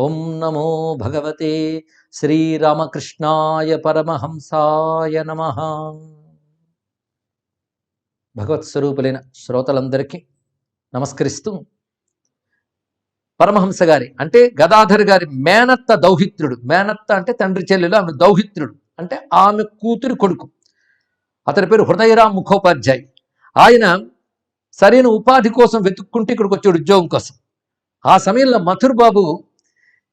ఓం నమో భగవతే శ్రీరామకృష్ణాయ పరమహంసాయ నమ. భగవత్ స్వరూపులైన శ్రోతలందరికీ నమస్కరిస్తూ పరమహంస గారి అంటే గదాధర్ గారి మేనత్త దౌహిత్రుడు. మేనత్త అంటే తండ్రి చెల్లెలు ఆమె దౌహిత్రుడు. అంటే ఆమె కూతురి కొడుకు. అతని పేరు హృదయరామ్ ముఖోపాధ్యాయ్. ఆయన సరైన ఉపాధి కోసం వెతుక్కుంటే ఇక్కడికి వచ్చాడు ఉద్యోగం కోసం. ఆ సమయంలో మథుర్ బాబు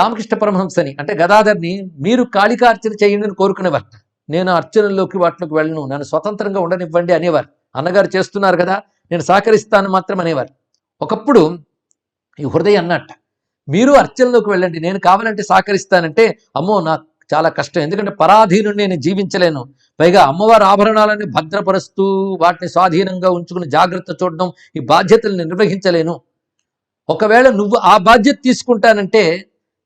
రామకృష్ణ పరమహంసని అంటే గదాధర్ని మీరు కాళికార్చన చేయండి అని కోరుకునేవారు. నేను అర్చనలోకి వాటిలోకి వెళ్ళను నన్ను స్వతంత్రంగా ఉండనివ్వండి అనేవారు. అన్నగారు చేస్తున్నారు కదా నేను సహకరిస్తాను మాత్రం అనేవారు. ఒకప్పుడు ఈ హృదయ అన్నట్ట మీరు అర్చనలోకి వెళ్ళండి నేను కావాలంటే సహకరిస్తానంటే అమ్మో నాకు చాలా కష్టం ఎందుకంటే పరాధీను నేను జీవించలేను. పైగా అమ్మవారి ఆభరణాలని భద్రపరుస్తూ వాటిని స్వాధీనంగా ఉంచుకుని జాగ్రత్త చూడడం ఈ బాధ్యతలను నిర్వహించలేను. ఒకవేళ నువ్వు ఆ బాధ్యత తీసుకుంటానంటే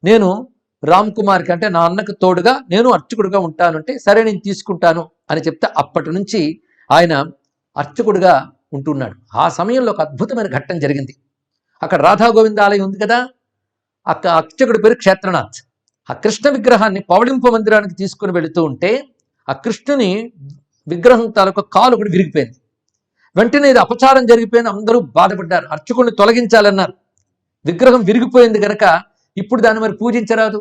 నేను రామ్ కుమార్కి అంటే నా అన్నకు తోడుగా నేను అర్చకుడుగా ఉంటానంటే సరే నేను తీసుకుంటాను అని చెప్తే అప్పటి నుంచి ఆయన అర్చకుడుగా ఉంటున్నాడు. ఆ సమయంలో ఒక అద్భుతమైన ఘట్టం జరిగింది. అక్కడ రాధా గోవింద ఆలయం ఉంది కదా? అక్క అర్చకుడి పేరు క్షేత్రనాథ్. ఆ కృష్ణ విగ్రహాన్ని పవళింపు మందిరానికి తీసుకుని వెళుతూ ఉంటే ఆ కృష్ణుని విగ్రహం తాలూకు కాలు కూడా విరిగిపోయింది. వెంటనే ఇది అపచారం జరిగిపోయింది. అందరూ బాధపడ్డారు. అర్చకుడిని తొలగించాలన్నారు. విగ్రహం విరిగిపోయింది కనుక ఇప్పుడు దాన్ని మరి పూజించరాదు.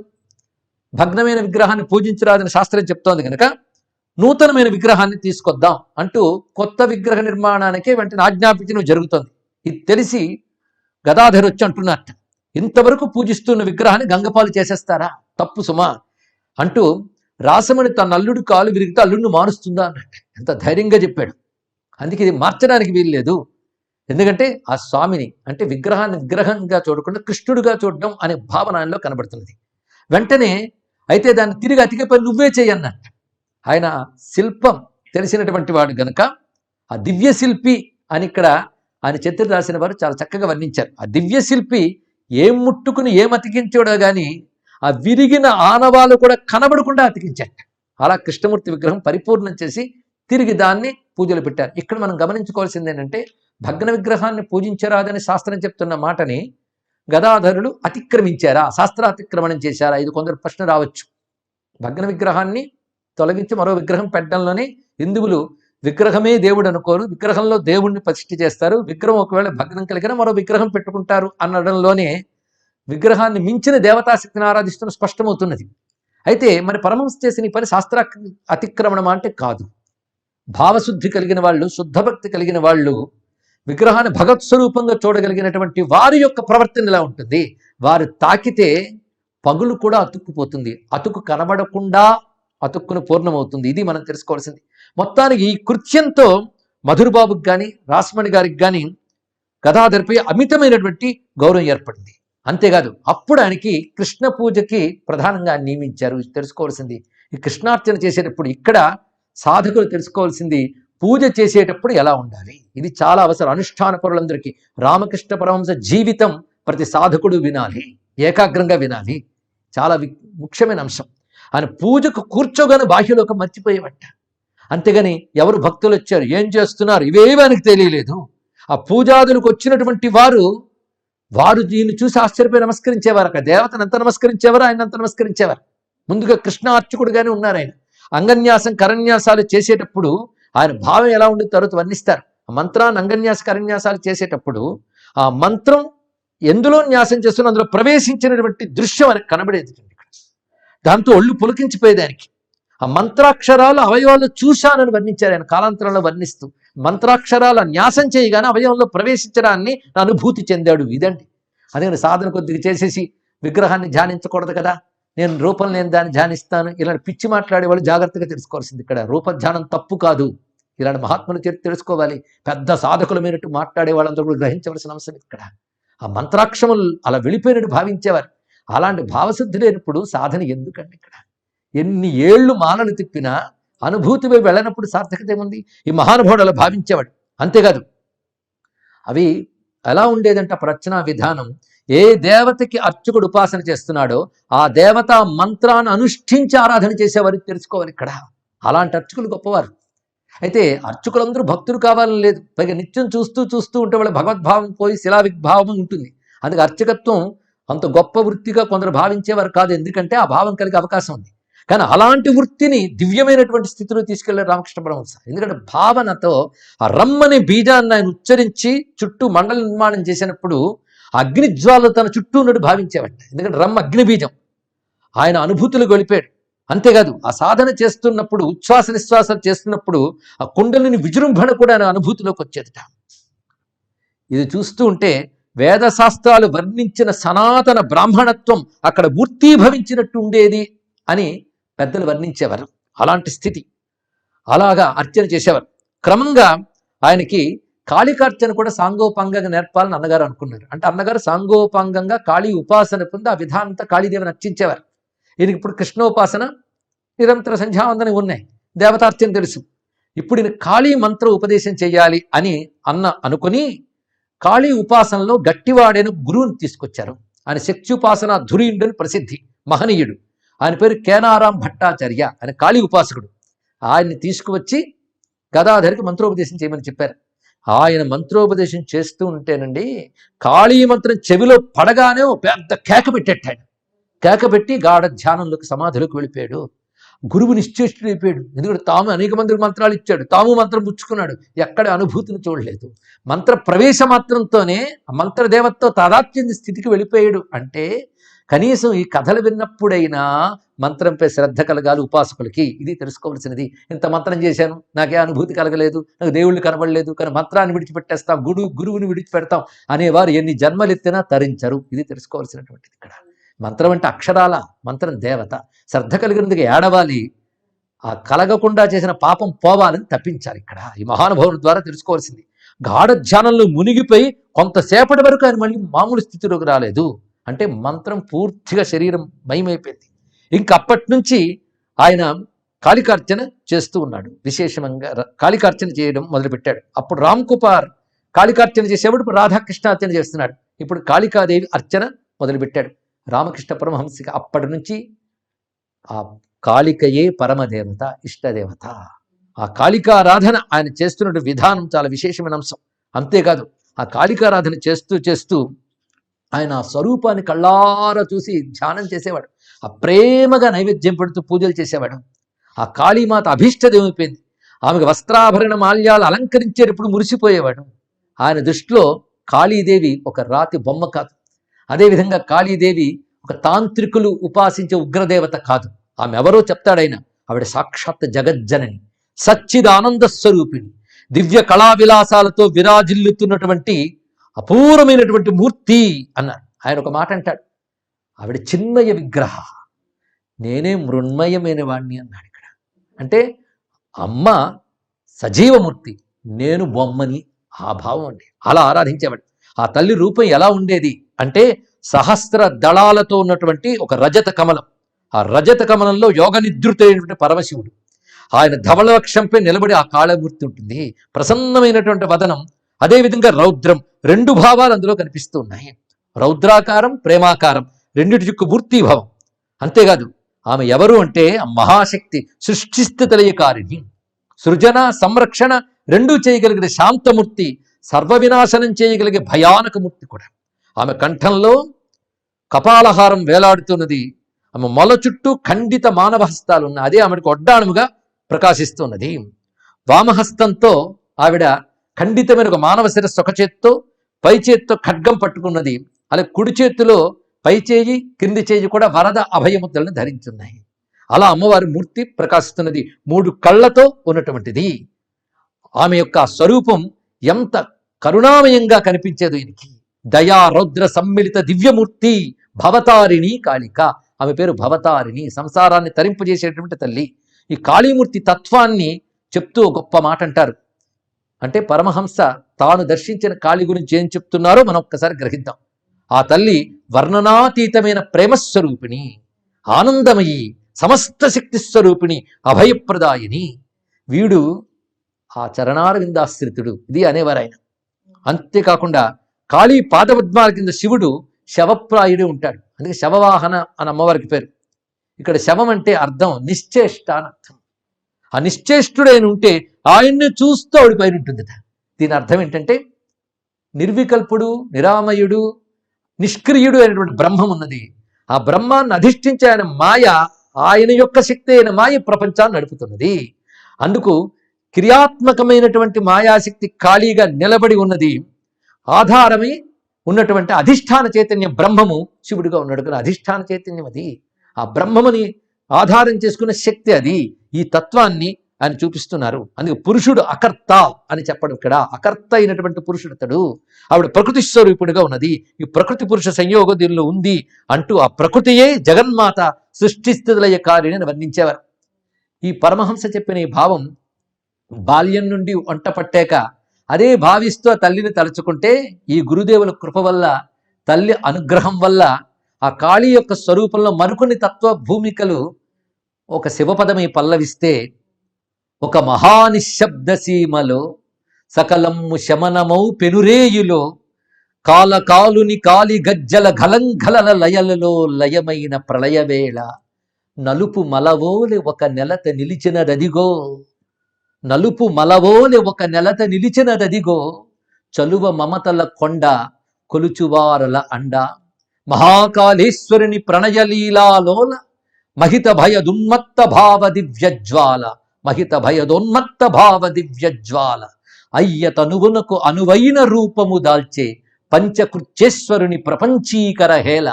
భగ్నమైన విగ్రహాన్ని పూజించరాదని శాస్త్రం చెప్తోంది కనుక నూతనమైన విగ్రహాన్ని తీసుకొద్దాం అంటూ కొత్త విగ్రహ నిర్మాణానికే వెంటనే ఆజ్ఞాపించడం జరుగుతోంది. ఇది తెలిసి గదాధర్ వచ్చి అంటున్నట్ట ఇంతవరకు పూజిస్తున్న విగ్రహాన్ని గంగపాలు చేసేస్తారా? తప్పు సుమా అంటూ రాసమణి తన అల్లుడు కాలు విరిగితే అల్లుడిని మారుస్తుందా అన్నట్టు. ఎంత ధైర్యంగా చెప్పాడు. అందుకే ఇది మార్చడానికి వీల్లేదు. ఎందుకంటే ఆ స్వామిని అంటే విగ్రహాన్ని విగ్రహంగా చూడకుండా కృష్ణుడిగా చూడడం అనే భావన ఆయనలో కనబడుతున్నది. వెంటనే అయితే దాన్ని తిరిగి అతికిపోయి నువ్వే చేయన్నట్టు ఆయన శిల్పం తెలిసినటువంటి వాడు గనక ఆ దివ్య శిల్పి అని ఇక్కడ ఆయన చిత్ర రాసిన వారు చాలా చక్కగా వర్ణించారు. ఆ దివ్య శిల్పి ఏం ముట్టుకుని ఏం అతికించాడో గాని ఆ విరిగిన ఆనవాలు కూడా కనబడకుండా అతికించాడు. అలా కృష్ణమూర్తి విగ్రహం పరిపూర్ణం చేసి తిరిగి దాన్ని పూజలు పెట్టారు. ఇక్కడ మనం గమనించుకోవాల్సింది ఏంటంటే భగ్న విగ్రహాన్ని పూజించరాదని శాస్త్రం చెప్తున్న మాటని గదాధరులు అతిక్రమించారా? శాస్త్రాతిక్రమణం చేశారా? ఇది కొందరు ప్రశ్న రావచ్చు. భగ్న విగ్రహాన్ని తొలగించి మరో విగ్రహం పెట్టడంలోనే హిందువులు విగ్రహమే దేవుడు అనుకోరు. విగ్రహంలో దేవుణ్ణి ప్రతిష్ఠ చేస్తారు. విగ్రహం ఒకవేళ భగ్నం కలిగిన మరో విగ్రహం పెట్టుకుంటారు అనడంలోనే విగ్రహాన్ని మించిన దేవతాశక్తిని ఆరాధిస్తున్న స్పష్టమవుతున్నది. అయితే మరి పరమహంస చేసిన ఈ పని శాస్త్ర అతిక్రమణం అంటే కాదు. భావశుద్ధి కలిగిన వాళ్ళు శుద్ధ భక్తి కలిగిన వాళ్ళు విగ్రహాన్ని భగవత్ స్వరూపంగా చూడగలిగినటువంటి వారి యొక్క ప్రవర్తన ఇలా ఉంటుంది. వారు తాకితే పగులు కూడా అతుక్కుపోతుంది. అతుకు కనబడకుండా అతుక్కును పూర్ణమవుతుంది. ఇది మనం తెలుసుకోవాల్సింది. మొత్తానికి ఈ కృత్యంతో మధురబాబుకి కానీ రాస్మణి గారికి కానీ గదాధరిపై అమితమైనటువంటి గౌరవం ఏర్పడింది. అంతేకాదు అప్పుడు ఆయనకి కృష్ణ పూజకి ప్రధానంగా నియమించారు. తెలుసుకోవాల్సింది. ఈ కృష్ణార్చన చేసేటప్పుడు ఇక్కడ సాధకులు తెలుసుకోవాల్సింది పూజ చేసేటప్పుడు ఎలా ఉండాలి? ఇది చాలా అవసరం. అనుష్ఠాన పరులందరికీ రామకృష్ణ పరమహంస జీవితం ప్రతి సాధకుడు వినాలి. ఏకాగ్రంగా వినాలి. చాలా వి- ముఖ్యమైన అంశం. ఆయన పూజకు కూర్చోగానే బాహ్యలోకం మర్చిపోయేవట. అంతేగాని ఎవరు భక్తులు వచ్చారు? ఏం చేస్తున్నారు? ఇవేవి ఆయనకు తెలియలేదు. ఆ పూజాదులకు వచ్చినటువంటి వారు వారు దీన్ని చూసి ఆశ్చర్యపోయి నమస్కరించేవారు. అక్కడ దేవతను ఎంత నమస్కరించేవారు? ఆయన అంత నమస్కరించేవారు? ముందుగా కృష్ణ అర్చకుడుగానే ఉన్నారు ఆయన. అంగన్యాసం కరన్యాసాలు చేసేటప్పుడు ఆయన భావం ఎలా ఉండి తర్వాత వర్ణిస్తారు. మంత్రాన్ని అంగన్యాస కరన్యాసాలు చేసేటప్పుడు ఆ మంత్రం ఎందులో న్యాసం చేస్తున్న అందులో ప్రవేశించినటువంటి దృశ్యం అని కనబడేది ఇక్కడ. దాంతో ఒళ్ళు పులికించిపోయేదానికి. ఆ మంత్రాక్షరాలు అవయవాలు చూశానని వర్ణించారు ఆయన కాలాంతరంలో వర్ణిస్తూ. మంత్రాక్షరాల న్యాసం చేయగానే అవయవంలో ప్రవేశించడాన్ని అనుభూతి చెందాడు. ఇదండి. అదే సాధన కొద్దిగా చేసేసి విగ్రహాన్ని ధ్యానించకూడదు కదా. నేను రూపం లేని దాన్ని ధ్యానిస్తాను. ఇలాంటి పిచ్చి మాట్లాడే వాళ్ళు జాగ్రత్తగా తెలుసుకోవాల్సింది ఇక్కడ. రూపధ్యానం తప్పు కాదు. ఇలాంటి మహాత్ముల చరిత్ర తెలుసుకోవాలి. పెద్ద సాధకులమైనట్టు మాట్లాడే వాళ్ళందరూ కూడా గ్రహించవలసిన అంశం ఇక్కడ. ఆ మంత్రాక్షములు అలా వెళ్ళిపోయినట్టు భావించేవారు. అలాంటి భావశుద్ధి లేనప్పుడు సాధన ఎందుకండి ఇక్కడ? ఎన్ని ఏళ్ళు మాలలు తిప్పినా అనుభూతి వైపు వెళ్ళనప్పుడు సార్థకత ఏముంది? ఈ మహానుభావుడు అలా భావించేవాడు. అంతేకాదు. అవి ఎలా ఉండేదంటే ఆ ప్రచనా విధానం ఏ దేవతకి అర్చకుడు ఉపాసన చేస్తున్నాడో ఆ దేవత మంత్రాన్ని అనుష్ఠించి ఆరాధన చేసేవారు తెలుసుకోవాలి ఇక్కడ. అలాంటి అర్చకులు గొప్పవారు. అయితే అర్చకులందరూ భక్తులు కావాలని లేదు. పైగా నిత్యం చూస్తూ చూస్తూ ఉంటే వాళ్ళ భగవద్భావం పోయి శిలావిగ్భావం ఉంటుంది. అందుకే అర్చకత్వం అంత గొప్ప వృత్తిగా కొందరు భావించేవారు కాదు. ఎందుకంటే ఆ భావం కలిగే అవకాశం ఉంది. కానీ అలాంటి వృత్తిని దివ్యమైనటువంటి స్థితిలో తీసుకెళ్ళారు రామకృష్ణ పరమహంస. ఎందుకంటే భావనతో ఆ రమ్మని బీజాన్ని ఆయన ఉచ్చరించి చుట్టూ మండల నిర్మాణం చేసినప్పుడు అగ్నిజ్వాల తన చుట్టూ ఉన్నట్టు భావించేవాట ఎందుకంటే రమ్మ అగ్నిబీజం. ఆయన అనుభూతులు గొలిపాడు. అంతేకాదు ఆ సాధన చేస్తున్నప్పుడు ఉచ్ఛ్వాస నిశ్వాసాలు చేస్తున్నప్పుడు ఆ కుండలిని విజృంభణ కూడా ఆయన అనుభూతిలోకి వచ్చేదట. ఇది చూస్తూ ఉంటే వేద శాస్త్రాలు వర్ణించిన సనాతన బ్రాహ్మణత్వం అక్కడ మూర్తీభవించినట్టు ఉండేది అని పెద్దలు వర్ణించేవారు. అలాంటి స్థితి. అలాగా అర్చన చేసేవారు. క్రమంగా ఆయనకి కాళికార్చన కూడా సాంగోపాంగంగా నేర్పాలని అన్నగారు అనుకున్నారు. అంటే అన్నగారు సాంగోపాంగంగా కాళీ ఉపాసన పొంది ఆ విధానంతో కాళీదేవిని అర్చించేవారు ఈయనకి ఇప్పుడు కృష్ణోపాసన నిరంతర సంధ్యావందనం ఉన్నాయి. దేవతార్చన తెలుసు. ఇప్పుడు ఈయన కాళీ మంత్ర ఉపదేశం చేయాలి అని అన్న అనుకుని కాళీ ఉపాసనలో గట్టివాడైన గురువుని తీసుకొచ్చారు. ఆయన శక్త్యుపాసన ధురీయుడని ప్రసిద్ధి మహనీయుడు. ఆయన పేరు కేనారాం భట్టాచార్య. ఆయన కాళీ ఉపాసకుడు. ఆయన్ని తీసుకువచ్చి గదాధరికి మంత్రోపదేశం చేయమని చెప్పారు. ఆయన మంత్రోపదేశం చేస్తూ ఉంటేనండి కాళీ మంత్రం చెవిలో పడగానే ఒక పెద్ద కేక పెట్టేట ఆయన కేక పెట్టి గాఢ ధ్యానంలోకి సమాధిలోకి వెళ్ళిపోయాడు. గురువు నిశ్చేష్టుడైపోయాడు ఎందుకంటే తాము అనేక మందికి మంత్రాలు ఇచ్చాడు. తాము మంత్రం పుచ్చుకున్నాడు. ఎక్కడ అనుభూతిని చూడలేదు. మంత్ర ప్రవేశ మాత్రంతోనే ఆ మంత్రదేవతతో తాదాత్మ్య స్థితికి వెళ్ళిపోయాడు. అంటే కనీసం ఈ కథలు విన్నప్పుడైనా మంత్రంపై శ్రద్ధ కలగాలి ఉపాసకులకి. ఇది తెలుసుకోవాల్సినది. ఇంత మంత్రం చేశాను. నాకే అనుభూతి కలగలేదు. నాకు దేవుళ్ళు కనబడలేదు. కానీ మంత్రాన్ని విడిచిపెట్టేస్తాం. గుడు గురువుని విడిచిపెడతాం అనేవారు ఎన్ని జన్మలెత్తినా తరించరు. ఇది తెలుసుకోవాల్సినటువంటిది ఇక్కడ. మంత్రం అంటే అక్షరాల మంత్రం దేవత. శ్రద్ధ కలిగినందుకు ఏడవాలి. ఆ కలగకుండా చేసిన పాపం పోవాలని తప్పించాలి ఇక్కడ. ఈ మహానుభావుల ద్వారా తెలుసుకోవాల్సింది. గాఢ ధ్యానంలో మునిగిపోయి కొంతసేపటి వరకు ఆయన మళ్ళీ మామూలు స్థితిలోకి రాలేదు. అంటే మంత్రం పూర్తిగా శరీరం మయమైపోయింది. ఇంకప్పటి నుంచి ఆయన కాళికార్చన చేస్తూ ఉన్నాడు. విశేషంగా కాళికార్చన చేయడం మొదలుపెట్టాడు. అప్పుడు రామ్ కుమార్ కాళికార్చన చేసేవాడు ఇప్పుడు రాధాకృష్ణ అర్చన చేస్తున్నాడు. ఇప్పుడు కాళికాదేవి అర్చన మొదలుపెట్టాడు. రామకృష్ణ పరమహంసిక అప్పటి నుంచి ఆ కాళికయే పరమదేవత ఇష్టదేవత. ఆ కాళికారాధన ఆయన చేస్తున్న విధానం చాలా విశేషమైన అంశం. అంతేకాదు ఆ కాళికారాధన చేస్తూ చేస్తూ ఆయన స్వరూపాన్ని కళ్ళారా చూసి ధ్యానం చేసేవాడు. ఆ ప్రేమగా నైవేద్యం పెడుతూ పూజలు చేసేవాడు. ఆ కాళీమాత అభీష్టదేమైపోయింది ఆమెకు వస్త్రాభరణ మాల్యాలు అలంకరించేటప్పుడు మురిసిపోయేవాడు. ఆయన దృష్టిలో కాళీదేవి ఒక రాతి బొమ్మ కాదు. అదేవిధంగా కాళీదేవి ఒక తాంత్రికులు ఉపాసించే ఉగ్రదేవత కాదు. ఆమె ఎవరో చెప్తాడైనా ఆవిడ సాక్షాత్ జగజ్జనని సచ్చిదానంద స్వరూపిణి దివ్య కళా విలాసాలతో విరాజిల్లుతున్నటువంటి అపూర్వమైనటువంటి మూర్తి అన్నారు ఆయన ఒక మాట అంటాడు. ఆవిడ చిన్మయ విగ్రహ. నేనే మృణ్మయమైన వాణ్ణి అన్నాడు ఇక్కడ. అంటే అమ్మ సజీవమూర్తి నేను బొమ్మని ఆ భావం అండి. అలా ఆరాధించేవాడు. ఆ తల్లి రూపం ఎలా ఉండేది? అంటే సహస్ర దళాలతో ఉన్నటువంటి ఒక రజత కమలం. ఆ రజత కమలంలో యోగ నిద్రుతైనటువంటి పరమశివుడు. ఆయన ధవళవక్షంపై నిలబడి ఆ కాళమూర్తి ఉంటుంది. ప్రసన్నమైనటువంటి వదనం అదేవిధంగా రౌద్రం రెండు భావాలు అందులో కనిపిస్తూ ఉన్నాయి. రౌద్రాకారం ప్రేమాకారం రెండిటి యొక్క మూర్తిభావం అంతేకాదు ఆమె ఎవరు అంటే మహాశక్తి మహాశక్తి సృష్టిస్థితలయకారిణి సృజన సంరక్షణ రెండూ చేయగలిగిన శాంతమూర్తి సర్వ వినాశనం చేయగలిగే భయానక మూర్తి కూడా. ఆమె కంఠంలో కపాలహారం వేలాడుతున్నది. ఆమె మొల చుట్టూ ఖండిత మానవ హస్తాలు ఉన్నాయి అదే ఆమెకు ఒడ్డాణముగా ప్రకాశిస్తున్నది. వామహస్తంతో ఆవిడ ఖండితమైన ఒక మానవ శిరస్సు ఒక చేత్తో పై చేత్తో ఖడ్గం పట్టుకున్నది. అలాగే కుడి చేతిలో పై చేయి కింది చేయి కూడా వరద అభయముద్రలను ధరించున్నాయి. అలా అమ్మవారి మూర్తి ప్రకాశిస్తున్నది. మూడు కళ్ళతో ఉన్నటువంటిది. ఆమె యొక్క స్వరూపం ఎంత కరుణామయంగా కనిపించేది ఈయనకి. దయా రౌద్ర సమ్మిళిత దివ్యమూర్తి భవతారిణి కాళిక. ఆమె పేరు భవతారిణి. సంసారాన్ని తరింపజేసేటువంటి తల్లి. ఈ కాళీమూర్తి తత్వాన్ని చెప్తూ గొప్ప మాట అంటారు అంటే పరమహంస తాను దర్శించిన కాళి గురించి ఏం చెప్తున్నారో మనం ఒక్కసారి గ్రహిద్దాం. ఆ తల్లి వర్ణనాతీతమైన ప్రేమస్వరూపిణి ఆనందమయి సమస్త శక్తి స్వరూపిణి అభయప్రదాయిని. వీడు ఆ చరణారవిందాశ్రితుడు. ఇది అనేవారు ఆయన అంతేకాకుండా కాళీ పాదపద్మాల కింద శివుడు శవప్రాయుడు ఉంటాడు. అందుకే శవవాహన అని అమ్మవారికి పేరు. ఇక్కడ శవం అంటే అర్థం నిశ్చేష్ట అని అర్థం ఆ నిశ్చేష్టుడైన ఉంటే ఆయన్ని చూస్తూ ఆవిడ ఉంటుందట. దీని అర్థం ఏంటంటే నిర్వికల్పుడు నిరామయుడు నిష్క్రియుడు అయినటువంటి బ్రహ్మం ఉన్నది. ఆ బ్రహ్మాన్ని అధిష్ఠించే ఆయన మాయ ఆయన యొక్క శక్తి అయిన మాయ ప్రపంచాన్ని నడుపుతున్నది. అందుకు క్రియాత్మకమైనటువంటి మాయాశక్తి ఖాళీగా నిలబడి ఉన్నది. ఆధారమై ఉన్నటువంటి అధిష్టాన చైతన్యం బ్రహ్మము శివుడిగా ఉన్నాడు కదా. అధిష్టాన చైతన్యం అది. ఆ బ్రహ్మముని ఆధారం చేసుకున్న శక్తి అది. ఈ తత్వాన్ని ఆయన చూపిస్తున్నారు. అందుకే పురుషుడు అకర్త అని చెప్పడం ఇక్కడ. అకర్త అయినటువంటి పురుషుడు అతడు. ఆవిడ ప్రకృతి స్వరూపుడిగా ఉన్నది. ఈ ప్రకృతి పురుష సంయోగం దీనిలో ఉంది అంటూ ఆ ప్రకృతియే జగన్మాత సృష్టిస్థితులయ్య కార్యని వర్ణించేవారు. ఈ పరమహంస చెప్పిన ఈ భావం బాల్యం నుండి వంట పట్టాక అదే భావిస్తూ ఆ తల్లిని తలుచుకుంటే ఈ గురుదేవుల కృప వల్ల తల్లి అనుగ్రహం వల్ల ఆ కాళీ యొక్క స్వరూపంలో మరికొన్ని తత్వ భూమికలు ఒక శివపదమై పల్లవిస్తే ఒక మహానిశ్శబ్ద సీమలో సకలమ్ము శమనమౌ పెనురేయులో కాలకాలుని కాలి గజ్జల గలంఘలల లయలలో లయమైన ప్రళయవేళ నలుపు మలవోలె ఒక నెలత నిలిచినదదిగో నలుపు మలవోలె ఒక నెలత నిలిచినదదిగో చలువ మమతల కొండ కొలుచువారల అండ మహాకాళేశ్వరుని ప్రణయలీలాలోల మహిత భయదున్మత్త భావ దివ్యజ్వాల మహిత భయదోన్మత్త భావ దివ్యజ్వాల అయ్య తనువునకు అనువైన రూపము దాల్చే పంచకృత్యేశ్వరుని ప్రపంచీకర హేళ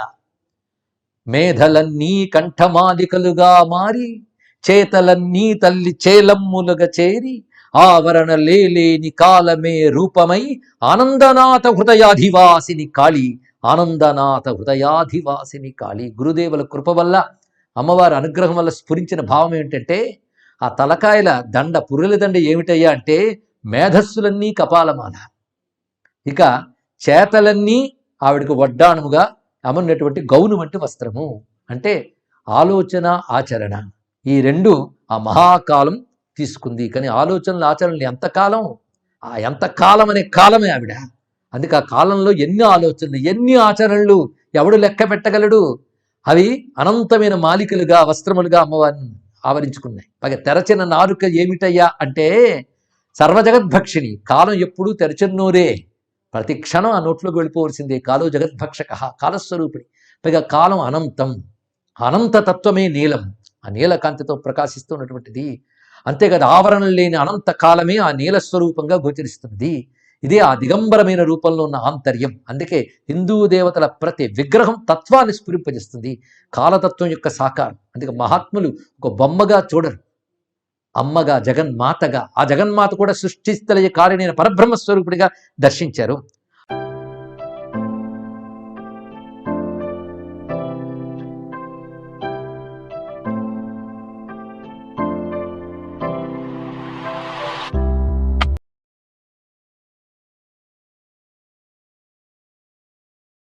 మేధలన్నీ కంఠమాలికలుగా మారి చేతలన్నీ తల్లి చేలమ్ములుగా చేరి ఆవరణ లేలేని కాలమే రూపమై ఆనందనాథ హృదయాధివాసిని కాళి ఆనందనాథ హృదయాధివాసిని కాళి. గురుదేవుల కృప వల్ల అమ్మవారి అనుగ్రహం వల్ల స్ఫురించిన భావం ఏంటంటే ఆ తలకాయల దండ పుర్రెల దండ ఏమిటయ్యా అంటే మేధస్సులన్నీ కపాలమాల ఇక చేతలన్నీ ఆవిడకు వడ్డాణముగా అమన్నటువంటి గౌను వంటి వస్త్రము. అంటే ఆలోచన ఆచరణ. ఈ రెండు ఆ మహాకాలం తీసుకుంది. కానీ ఆలోచనలు ఆచరణలు ఎంతకాలం? ఆ ఎంతకాలం అనే కాలమే ఆవిడ. అందుకే ఆ కాలంలో ఎన్ని ఆలోచనలు ఎన్ని ఆచరణలు ఎవడు లెక్క పెట్టగలడు? అవి అనంతమైన మాలికలుగా వస్త్రములుగా అమ్మవారిని ఆవరించుకున్నాయి. పైగా తెరచిన నాలుక ఏమిటయ్యా అంటే సర్వజగద్భక్షిణి. కాలం ఎప్పుడూ తెరచన్నోరే ప్రతి క్షణం ఆ నోట్లోకి వెళ్ళిపోవలసిందే కాలో జగద్భక్షక కాలస్వరూపిణి. పైగా కాలం అనంతం. అనంత తత్వమే నీలం. ఆ నీలకాంతితో ప్రకాశిస్తున్నటువంటిది అంతేకాదు ఆవరణం లేని అనంత కాలమే ఆ నీల స్వరూపంగా గోచరిస్తున్నది. ఇదే ఆ దిగంబరమైన రూపంలో ఉన్న ఆంతర్యం. అందుకే హిందూ దేవతల ప్రతి విగ్రహం తత్వాన్ని స్ఫురింపజేస్తుంది. కాలతత్వం యొక్క సాకారం. అందుకే మహాత్ములు ఒక బొమ్మగా చూడరు. అమ్మగా జగన్మాతగా ఆ జగన్మాత కూడా సృష్టిస్థలయ కారణైన పరబ్రహ్మ స్వరూపుడిగా దర్శించారు.